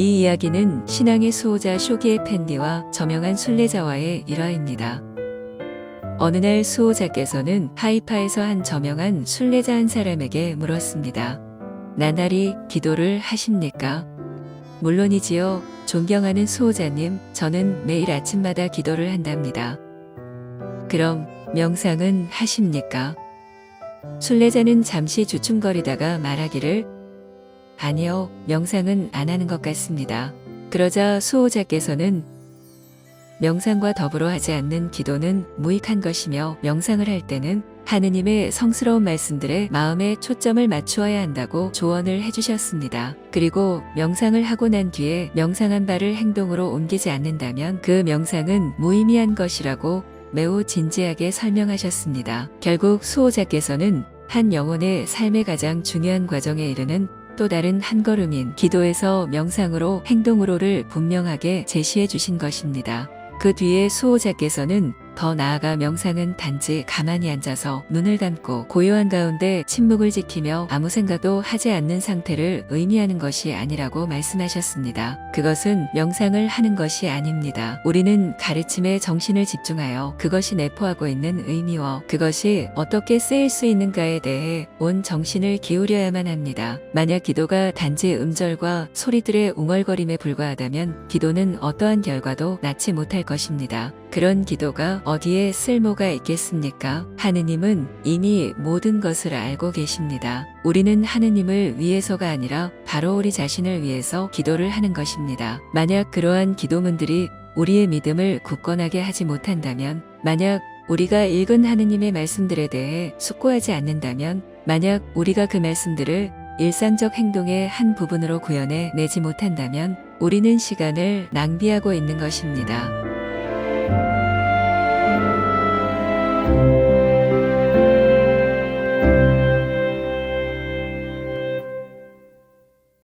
이야기는 신앙의 수호자 쇼기의 팬디와 저명한 순례자와의 일화입니다. 어느 날 수호자께서는 하이파에서 한 저명한 순례자 한 사람에게 물었습니다. 나날이 기도를 하십니까? 물론이지요. 존경하는 수호자님, 저는 매일 아침마다 기도를 한답니다. 그럼 명상은 하십니까? 순례자는 잠시 주춤거리다가 말하기를 아니요, 명상은 안 하는 것 같습니다. 그러자 수호자께서는 명상과 더불어 하지 않는 기도는 무익한 것이며 명상을 할 때는 하느님의 성스러운 말씀들에 마음에 초점을 맞추어야 한다고 조언을 해주셨습니다. 그리고 명상을 하고 난 뒤에 명상한 바를 행동으로 옮기지 않는다면 그 명상은 무의미한 것이라고 매우 진지하게 설명하셨습니다. 결국 수호자께서는 한 영혼의 삶의 가장 중요한 과정에 이르는 또 다른 한 걸음인 기도에서 명상으로 행동으로를 분명하게 제시해 주신 것입니다. 그 뒤에 수호자께서는 더 나아가 명상은 단지 가만히 앉아서 눈을 감고 고요한 가운데 침묵을 지키며 아무 생각도 하지 않는 상태를 의미하는 것이 아니라고 말씀하셨습니다. 그것은 명상을 하는 것이 아닙니다. 우리는 가르침에 정신을 집중하여 그것이 내포하고 있는 의미와 그것이 어떻게 쓰일 수 있는가에 대해 온 정신을 기울여야만 합니다. 만약 기도가 단지 음절과 소리들의 웅얼거림에 불과하다면 기도는 어떠한 결과도 낳지 못할 것입니다. 그런 기도가 어디에 쓸모가 있겠습니까? 하느님은 이미 모든 것을 알고 계십니다. 우리는 하느님을 위해서가 아니라 바로 우리 자신을 위해서 기도를 하는 것입니다. 만약 그러한 기도문들이 우리의 믿음을 굳건하게 하지 못한다면, 만약 우리가 읽은 하느님의 말씀들에 대해 숙고하지 않는다면, 만약 우리가 그 말씀들을 일상적 행동의 한 부분으로 구현해 내지 못한다면, 우리는 시간을 낭비하고 있는 것입니다.